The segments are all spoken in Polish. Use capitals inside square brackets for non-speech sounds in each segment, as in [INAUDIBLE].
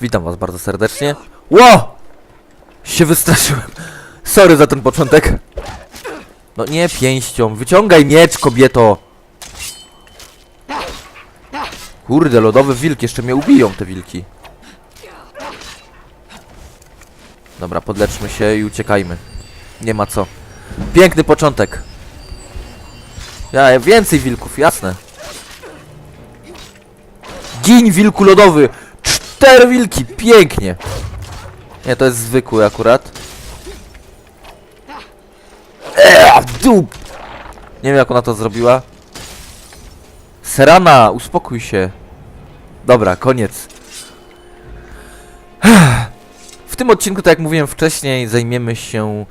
Witam was bardzo serdecznie. Ło! Się wystraszyłem. Sorry za ten początek. No nie pięścią. Wyciągaj miecz, kobieto. Kurde, lodowy wilk. Jeszcze mnie ubiją te wilki. Dobra, podleczmy się i uciekajmy. Nie ma co. Piękny początek. Ja, więcej wilków, jasne. Gin wilku lodowy! Cztery wilki, pięknie! Nie, to jest zwykły akurat. Eee, dup! Nie wiem jak ona to zrobiła. Serana, uspokój się. Dobra, koniec. W tym odcinku, tak jak mówiłem wcześniej, zajmiemy się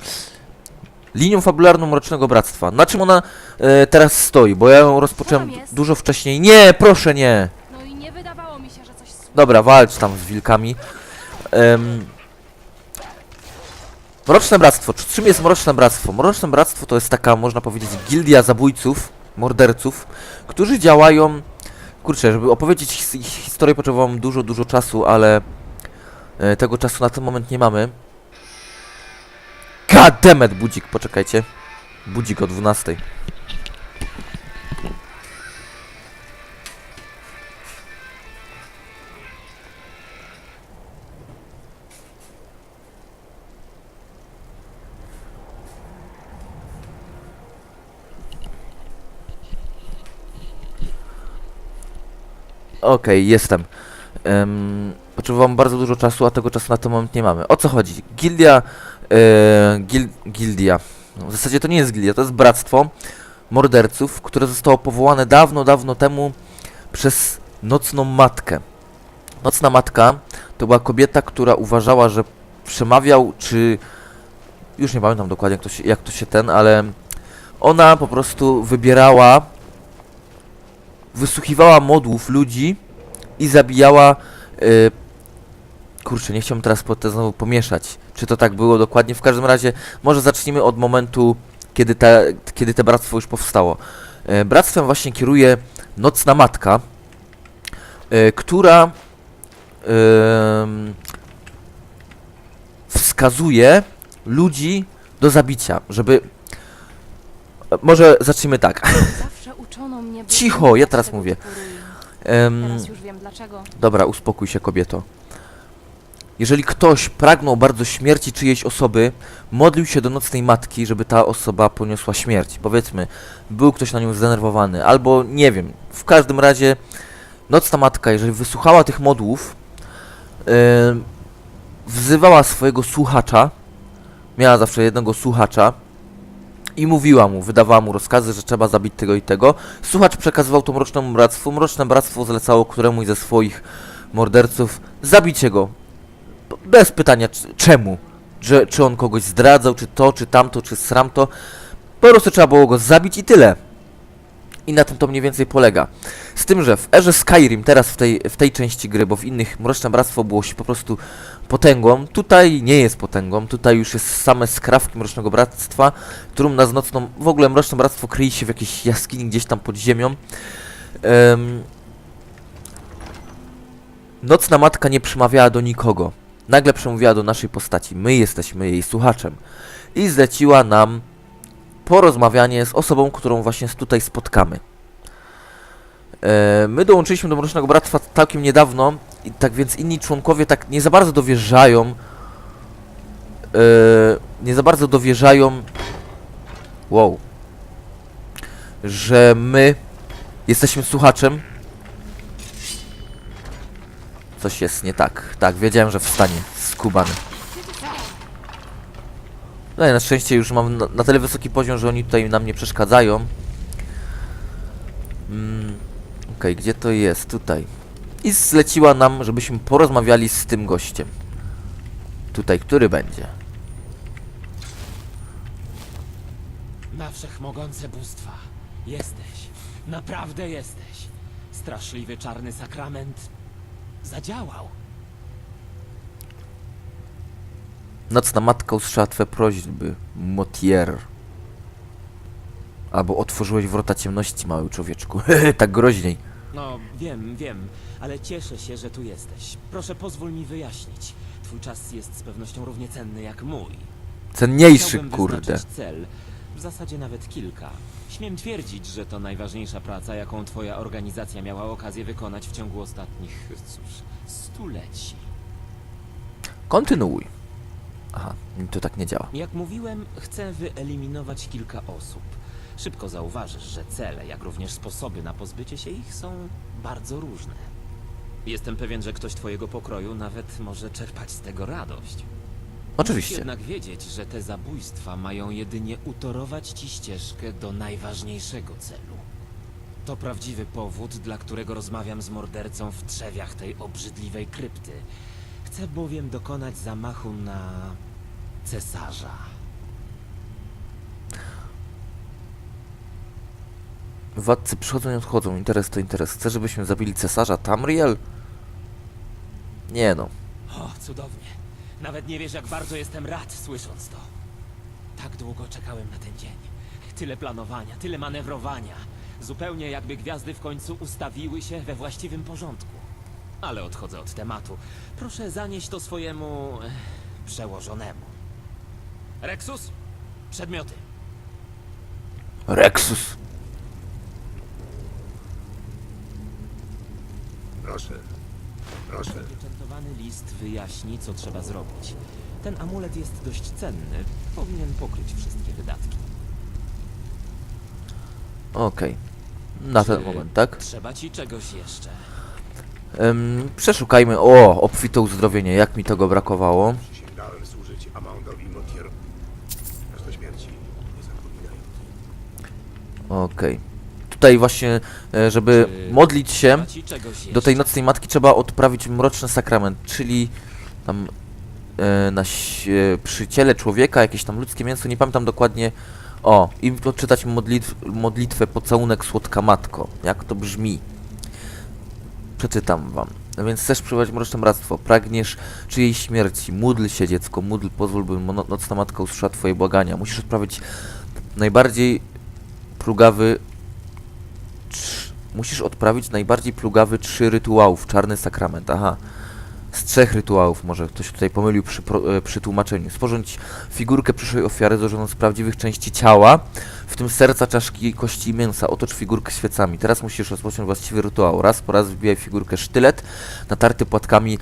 linią fabularną Mrocznego Bractwa. Na czym ona e, teraz stoi? Bo ja ją rozpocząłem dużo wcześniej. Nie, proszę nie wydawało mi się, że coś słyszę. Dobra, walcz tam z wilkami. Em, Mroczne Bractwo. Czy- Czym jest Mroczne Bractwo? Mroczne Bractwo to jest taka, można powiedzieć, gildia zabójców, morderców, którzy działają... Kurczę, żeby opowiedzieć historię potrzebowałem dużo, dużo czasu, ale e, tego czasu na ten moment nie mamy. Goddammit, budzik, poczekajcie. Budzik o 12. Okej, jestem. Um, potrzebowałem bardzo dużo czasu, a tego czasu na ten moment nie mamy. O co chodzi? Gildia. E, gil, gildia. W zasadzie to nie jest gildia, to jest bractwo morderców, które zostało powołane dawno, dawno temu przez Nocną Matkę. Nocna Matka to była kobieta, która uważała, że przemawiał, czy. Już nie pamiętam dokładnie, jak to się, jak to się ten, ale ona po prostu wybierała wysłuchiwała modłów ludzi i zabijała. y, kurczę, nie chciałbym teraz te znowu pomieszać. Czy to tak było dokładnie? W każdym razie, może zacznijmy od momentu, kiedy, te, kiedy te bractwo już powstało. Y, bractwem właśnie kieruje Nocna Matka, y, która ym, wskazuje ludzi do zabicia, żeby. Może zacznijmy tak. [LAUGHS] Mnie... by Cicho, ja teraz tego mówię. typu ruin. Em, Teraz już wiem dlaczego. Dobra, uspokój się, kobieto. Jeżeli ktoś pragnął bardzo śmierci czyjejś osoby, modlił się do nocnej matki, żeby ta osoba poniosła śmierć. Powiedzmy, był ktoś na nią zdenerwowany, albo nie wiem. W każdym razie, nocna matka, jeżeli wysłuchała tych modłów, em, wzywała swojego słuchacza, miała zawsze jednego słuchacza, i mówiła mu, wydawała mu rozkazy, że trzeba zabić tego i tego. Słuchacz przekazywał to mrocznemu bractwu. Mroczne bractwo zlecało któremuś ze swoich morderców zabicie go. Bez pytania czemu. Że, czy on kogoś zdradzał, czy to, czy tamto, czy sramto. Po prostu trzeba było go zabić i tyle. I na tym to mniej więcej polega. Z tym, że w erze Skyrim, teraz w tej, w tej części gry, bo w innych Mroczne Bractwo było się po prostu potęgą, tutaj nie jest potęgą, tutaj już jest same skrawki Mrocznego Bractwa, trumna z nocną, w ogóle Mroczne Bractwo kryje się w jakiejś jaskini gdzieś tam pod ziemią. Em, Nocna Matka nie przemawiała do nikogo. Nagle przemówiła do naszej postaci. My jesteśmy jej słuchaczem. I zleciła nam porozmawianie z osobą, którą właśnie tutaj spotkamy. E, my dołączyliśmy do Mrocznego Bractwa całkiem niedawno, i tak więc inni członkowie tak nie za bardzo dowierzają. E, nie za bardzo dowierzają. Wow. Że my jesteśmy słuchaczem. Coś jest nie tak. Tak, wiedziałem, że wstanie. Skubany. No i na szczęście już mam na, na tyle wysoki poziom, że oni tutaj nam nie przeszkadzają. Mm, Okej, gdzie to jest? Tutaj. I zleciła nam, żebyśmy porozmawiali z tym gościem. Tutaj, który będzie? Na wszechmogące bóstwa. Jesteś. Naprawdę jesteś. Straszliwy czarny sakrament zadziałał. Nocna matka usłyszała twe prośby, Motier. Albo otworzyłeś wrota ciemności, mały człowieczku. [LAUGHS] tak groźniej. No, wiem, wiem. ale cieszę się, że tu jesteś. Proszę pozwól mi wyjaśnić. Twój czas jest z pewnością równie cenny jak mój. Cenniejszy, Chciałbym kurde. wyznaczyć cel, w zasadzie nawet kilka. Śmiem twierdzić, że to najważniejsza praca, jaką twoja organizacja miała okazję wykonać w ciągu ostatnich, cóż, stuleci. Kontynuuj. Aha, to tak nie działa. Jak mówiłem, chcę wyeliminować kilka osób. Szybko zauważysz, że cele, jak również sposoby na pozbycie się ich są bardzo różne. Jestem pewien, że ktoś twojego pokroju nawet może czerpać z tego radość. Musisz Oczywiście. jednak wiedzieć, że te zabójstwa mają jedynie utorować ci ścieżkę do najważniejszego celu. To prawdziwy powód, dla którego rozmawiam z mordercą w trzewiach tej obrzydliwej krypty. Chcę bowiem dokonać zamachu na cesarza. Władcy przychodzą i odchodzą. Interes to interes. Chcesz, żebyśmy zabili cesarza Tamriel? Nie no. O, cudownie. Nawet nie wiesz, jak bardzo jestem rad, słysząc to. Tak długo czekałem na ten dzień. Tyle planowania, tyle manewrowania. Zupełnie jakby gwiazdy w końcu ustawiły się we właściwym porządku. Ale odchodzę od tematu. Proszę zanieść to swojemu... eh, przełożonemu. Rexus? Przedmioty. Rexus. Proszę. Proszę. Pieczętowany list wyjaśni, co trzeba zrobić. Ten amulet jest dość cenny. Powinien pokryć wszystkie wydatki. Okej. Na ten Czy moment, tak? Trzeba ci czegoś jeszcze. Em, przeszukajmy. O, obfite uzdrowienie. Jak mi tego brakowało. Przysięgałem służyć Amandowi Motier. Aż do śmierci. Nie zapominaj. Okej. Tutaj właśnie, e, żeby modlić się do tej nocnej matki, trzeba odprawić mroczny sakrament, czyli tam e, na e, przy ciele człowieka jakieś tam ludzkie mięso, nie pamiętam dokładnie. O, i odczytać modlitw, modlitwę pocałunek słodka matko. Jak to brzmi? Przeczytam wam. No więc chcesz przywołać mroczne bractwo, pragniesz czyjej śmierci, módl się dziecko, módl, pozwól, by nocna matka usłyszała twoje błagania. Musisz odprawić najbardziej plugawy musisz odprawić najbardziej plugawy trzy rytuałów, czarny sakrament, aha. Z trzech rytuałów, może ktoś tutaj pomylił przy, e, przy tłumaczeniu. Sporządź figurkę przyszłej ofiary złożoną z prawdziwych części ciała, w tym serca, czaszki, kości i mięsa. Otocz figurkę świecami. Teraz musisz rozpocząć właściwy rytuał. Raz po raz wbijaj figurkę sztylet, natarty płatkami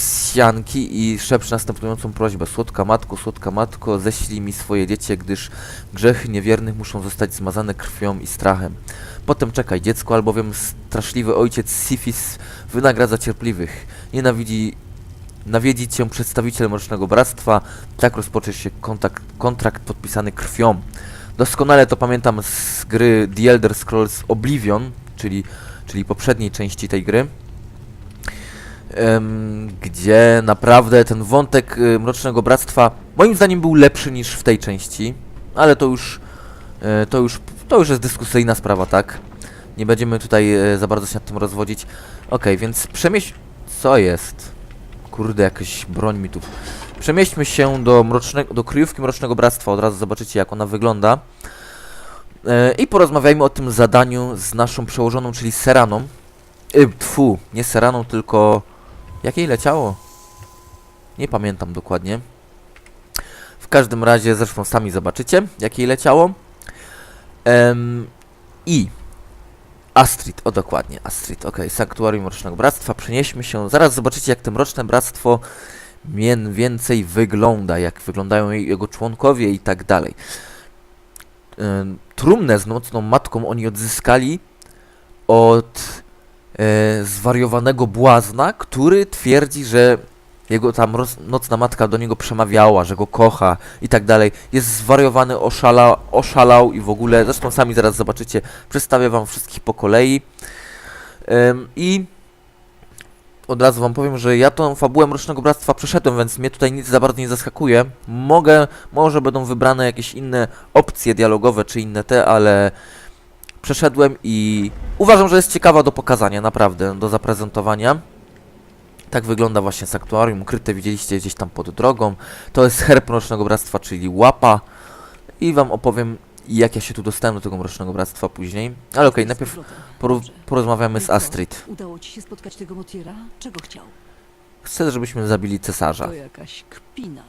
psianki i szepcz następującą prośbę. Słodka matko, słodka matko, ześlij mi swoje dziecię, gdyż grzechy niewiernych muszą zostać zmazane krwią i strachem. Potem czekaj, dziecko, albowiem straszliwy ojciec Sifis wynagradza cierpliwych. Nienawidzi nawiedzi cię przedstawiciel Mrocznego Bractwa, tak rozpocznie się kontakt, kontrakt podpisany krwią. Doskonale to pamiętam z gry The Elder Scrolls Oblivion, czyli, czyli poprzedniej części tej gry, gdzie naprawdę ten wątek y, Mrocznego Bractwa moim zdaniem był lepszy niż w tej części, ale to już, e, to już, to już jest dyskusyjna sprawa, tak? Nie będziemy tutaj e, za bardzo się nad tym rozwodzić. Okej, więc przemieść... Co jest? Kurde, jakaś broń mi tu... Przemieśćmy się do, mrocznego, do kryjówki Mrocznego Bractwa, od razu zobaczycie jak ona wygląda. E, I porozmawiajmy o tym zadaniu z naszą przełożoną, czyli Seraną. Tfu, nie Seraną, tylko... Jakiej leciało? Nie pamiętam dokładnie. W każdym razie, zresztą sami zobaczycie, jakiej leciało. Em, I Astrid, o dokładnie, Astrid, ok, Sanktuarium Mrocznego Bractwa, przenieśmy się, zaraz zobaczycie jak to Mroczne Bractwo mien więcej wygląda, jak wyglądają jego członkowie i tak dalej. Trumnę z Nocną Matką oni odzyskali od e, zwariowanego błazna, który twierdzi, że jego tam roz, nocna matka do niego przemawiała, że go kocha i tak dalej. Jest zwariowany, oszala, oszalał i w ogóle, zresztą sami zaraz zobaczycie, przedstawię wam wszystkich po kolei. Ym, I od razu wam powiem, że ja tą fabułę Mrocznego Bractwa przeszedłem, więc mnie tutaj nic za bardzo nie zaskakuje. Mogę, może będą wybrane jakieś inne opcje dialogowe czy inne te, ale przeszedłem i uważam, że jest ciekawa do pokazania, naprawdę, do zaprezentowania. Tak wygląda właśnie sanktuarium, ukryte widzieliście gdzieś tam pod drogą. To jest herb Mrocznego Bractwa, czyli łapa. I wam opowiem, jak ja się tu dostałem do tego Mrocznego Bractwa później. Ale okej, najpierw poru- porozmawiamy z? Astrid. Udało ci się spotkać tego Motiera? Czego chciał? Chcę, żebyśmy zabili cesarza. To jakaś kpina.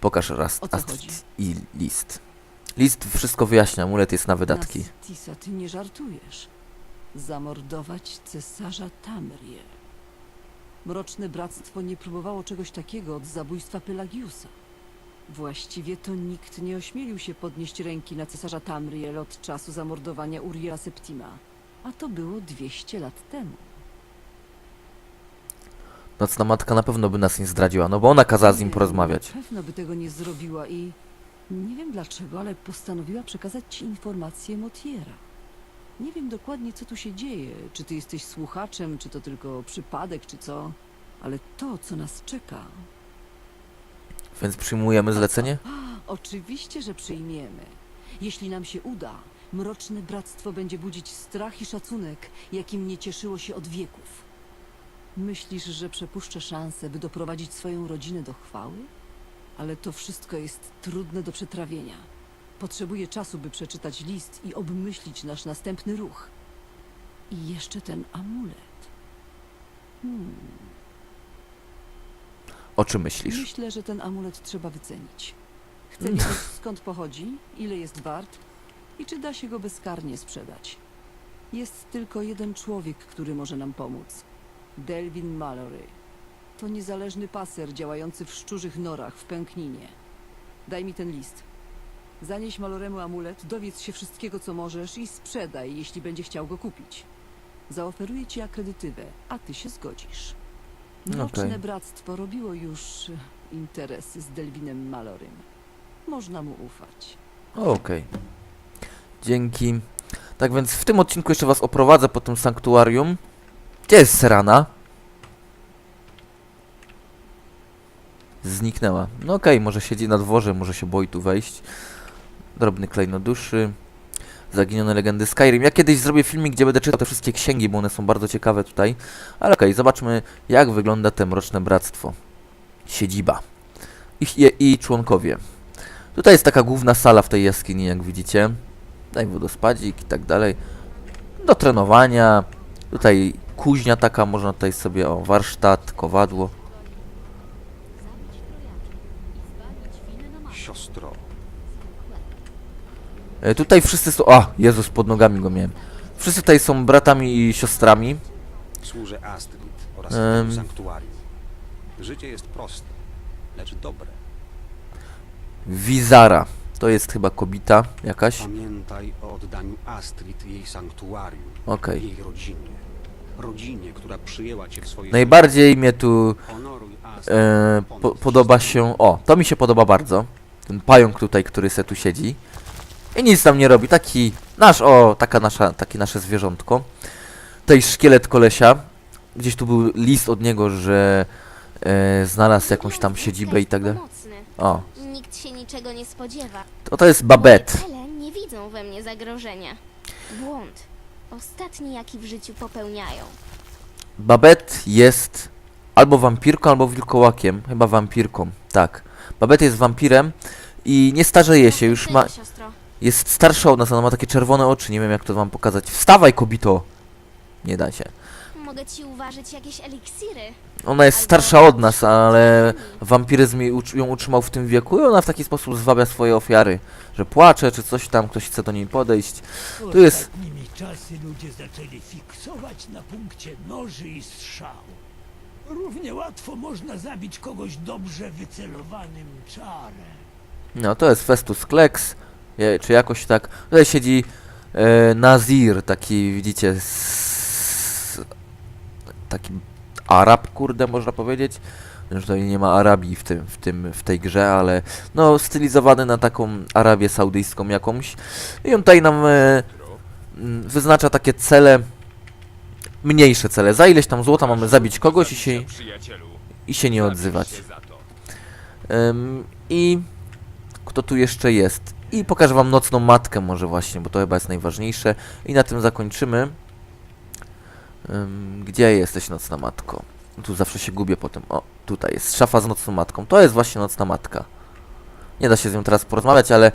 Pokaż raz O co Astrid chodzi? i list. List wszystko wyjaśnia, amulet jest na wydatki. Nastisa, ty nie żartujesz. Zamordować cesarza Tamriel. Mroczne Bractwo nie próbowało czegoś takiego od zabójstwa Pelagiusa. Właściwie to nikt nie ośmielił się podnieść ręki na cesarza Tamriel od czasu zamordowania Uriela Septima. A to było 200 lat temu. Nocna matka na pewno by nas nie zdradziła, no bo ona kazała z nim porozmawiać. Na pewno by tego nie zrobiła i nie wiem dlaczego, ale postanowiła przekazać ci informację Motiera. Nie wiem dokładnie, co tu się dzieje. Czy ty jesteś słuchaczem, czy to tylko przypadek, czy co. Ale to, co nas czeka, Więc przyjmujemy zlecenie? [GASPS] oczywiście, że przyjmiemy. Jeśli nam się uda, Mroczne Bractwo będzie budzić strach i szacunek, jakim nie cieszyło się od wieków. Myślisz, że przepuszczę szansę, by doprowadzić swoją rodzinę do chwały? Ale to wszystko jest trudne do przetrawienia. Potrzebuję czasu, by przeczytać list i obmyślić nasz następny ruch. I jeszcze ten amulet. Hmm, O czym myślisz? myślę, że ten amulet trzeba wycenić. Chcę wiedzieć, skąd pochodzi, ile jest wart i czy da się go bezkarnie sprzedać. Jest tylko jeden człowiek, który może nam pomóc. Delvin Mallory. To niezależny paser działający w szczurzych norach w Pękninie. Daj mi ten list. Zanieś Maloremu amulet, dowiedz się wszystkiego, co możesz i sprzedaj, jeśli będzie chciał go kupić. Zaoferuję ci akredytywę, a ty się zgodzisz. Mroczne Okej. Bractwo robiło już e, interesy z Delvinem Malorym. Można mu ufać. Okej. Dzięki. Tak więc w tym odcinku jeszcze was oprowadzę po tym sanktuarium. Gdzie jest Serana? Zniknęła. No okej, może siedzi na dworze, może się boi tu wejść. Drobny klejnot duszy. Zaginione legendy Skyrim. Ja kiedyś zrobię filmik, gdzie będę czytał te wszystkie księgi, bo one są bardzo ciekawe tutaj. Ale okej, zobaczmy jak wygląda te Mroczne Bractwo. Siedziba. I, i, I członkowie. Tutaj jest taka główna sala w tej jaskini, jak widzicie. Tutaj wodospadzik i tak dalej. Do trenowania. Tutaj kuźnia taka, można tutaj sobie, o, warsztat, kowadło. Siostro, E, tutaj wszyscy są, a, Jezus, pod nogami go miałem. Wszyscy tutaj są bratami i siostrami. służę Astrid oraz um. sanktuarium. Życie jest proste, lecz dobre. Wizara. To jest chyba kobita jakaś. Pamiętaj o oddaniu Astrid jej sanktuarium, Okej. jej rodzinie. Rodzinie, która przyjęła cię w swoje Najbardziej mnie tu e, po, podoba się... O, to mi się podoba bardzo. Ten pająk tutaj, który se tu siedzi. I nic tam nie robi. Taki nasz, o, taka nasza, takie nasze zwierzątko. Tutaj szkielet kolesia. Gdzieś tu był list od niego, że e, znalazł jakąś tam siedzibę i tak dalej. O, Nikt się niczego nie spodziewa. to, to jest cele nie widzą we mnie zagrożenia. Błąd. Ostatni, jaki w życiu popełniają. Babette jest albo wampirką, albo wilkołakiem. Chyba wampirką, tak. Babette jest wampirem i nie starzeje się, już ma... Jest starsza od nas, ona ma takie czerwone oczy, nie wiem jak to wam pokazać. Wstawaj, kobito! Nie da się. Mogę ci uważać jakieś eliksiry. Ona jest starsza od nas, ale wampiryzm jej ucz- ją utrzymał w tym wieku i ona w taki sposób zwabia swoje ofiary. Że płacze, czy coś tam, ktoś chce do niej podejść. Tu jest- Ostatnimi czasy ludzie zaczęli fiksować na punkcie noży i strzał. Równie łatwo można zabić kogoś dobrze wycelowanym czarem. No, to jest Festus Kleks, je- czy jakoś tak. Tutaj siedzi e, Nazir, taki, widzicie, s, taki Arab, kurde, można powiedzieć. Że tutaj nie ma Arabii w, tym, w, tym, w tej grze, ale no, stylizowany na taką Arabię Saudyjską jakąś. I on tutaj nam e, wyznacza takie cele, mniejsze cele. Za ileś tam złota mamy zabić kogoś i się, i się nie odzywać. Ym, I kto tu jeszcze jest? I pokażę wam nocną matkę może właśnie, bo to chyba jest najważniejsze. I na tym zakończymy. Ym, gdzie jesteś nocna matko? Tu zawsze się gubię potem. O, tutaj jest szafa z nocną matką. To jest właśnie nocna matka. Nie da się z nią teraz porozmawiać, ale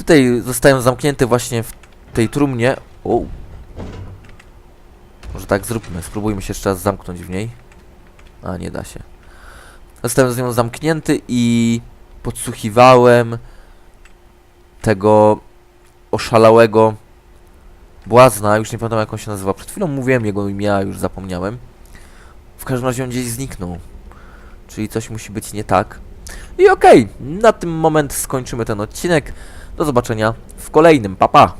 Tutaj zostałem zamknięty właśnie w tej trumnie. O. Może tak zróbmy. Spróbujmy się jeszcze raz zamknąć w niej. A, nie da się. Zostałem z nią zamknięty i podsłuchiwałem tego oszalałego błazna, już nie pamiętam jak on się nazywa. Przed chwilą mówiłem jego imię, a już zapomniałem. W każdym razie on gdzieś zniknął. Czyli coś musi być nie tak. I okej, na tym moment skończymy ten odcinek. Do zobaczenia w kolejnym. Pa, pa!